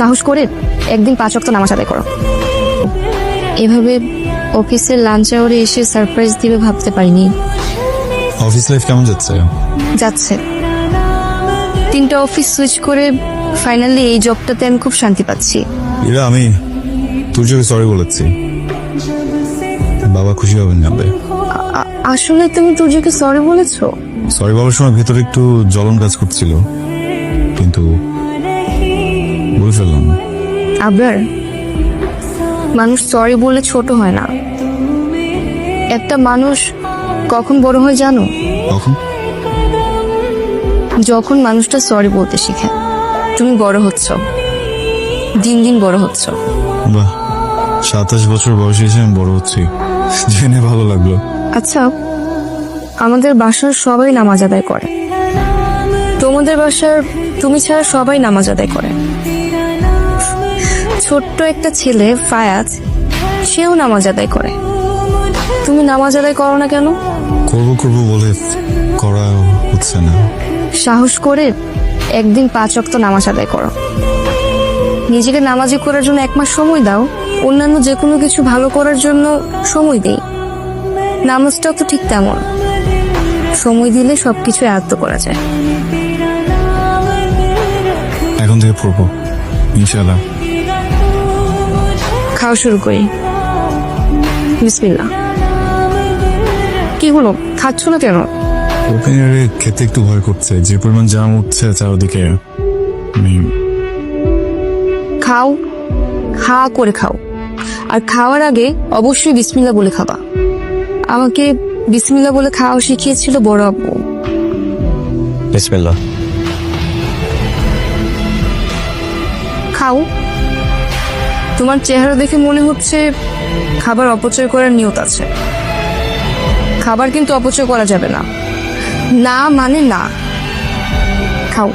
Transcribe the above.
সাহস করে একদিন পাঁচ অক্ত নামাজ আদায় করো। এভাবে অফিসের লাঞ্চ আওয়ারে এসে সারপ্রাইজ দিবে ভাবতে পারিনি। অফিস লাইফ কেমন যাচ্ছে? যাচ্ছে। তিনটা অফিস সুইচ করে ফাইনালি এই জবটাতে আমি খুব শান্তি পাচ্ছি। এরা আমি তুর্যকে সরি বলেছি। বাবা খুশি হবেন জানলে আ- আসলে তুমি তুর্যকে সরি বলেছ? সরি বলার সময় ভেতরে একটু জ্বলন কাজ করছিল। কিন্তু ফেললাম। আবার? মানুষ সরি বলে ছোট হয় না। একটা মানুষ কখন বড় হয় জানো? কখন? যখন মানুষটা সরি বলতে শিখে। তুমি বড় হচ্ছ। দিন দিন বড় হচ্ছ। বাহ সাতাশ বছর বয়সে এসে আমি বড় হচ্ছি। জেনে ভালো লাগল। আচ্ছা আমাদের বাসার সবাই নামাজ আদায় করে। তোমাদের বাসার তুমি ছাড়া সবাই নামাজ আদায় করে। ছোট্ট একটা ছেলে ফায়াজ সেও নামাজ আদায় করে। তুমি নামাজ আদায় করো না কেন? করব করব বলে করা হচ্ছে না। সাহস করে একদিন পাঁচ অক্ত নামাজ আদায় করো। নিজেকে নামাজি করার জন্য এক মাস সময় দাও অন্যান্য যে কোনো কিছু ভালো করার জন্য সময় দেই। নামাজটাও তো ঠিক তেমন। সময় দিলে সবকিছু আয়ত্ত করা যায়। এখন থেকে পড়ব ইনশাল্লাহ খাওয়া শুরু করি। বিসমিল্লা কি হলো? খাচ্ছ না কেন? ওপেনারে খেতে একটু ভয় করছে। যে পরিমাণ জাম উঠছে চারদিকে আমি খাও। খা করে খাও। আর খাওয়ার আগে অবশ্যই বিসমিল্লা বলে খাবা। আমাকে বিসমিল্লা বলে খাওয়া শিখিয়েছিল বড় আব্বু বিসমিল্লাহ। খাও। তোমার চেহারা দেখে মনে হচ্ছে খাবার অপচয় করার নিয়ত আছে। খাবার কিন্তু অপচয় করা যাবে না। না মানে না। খাও।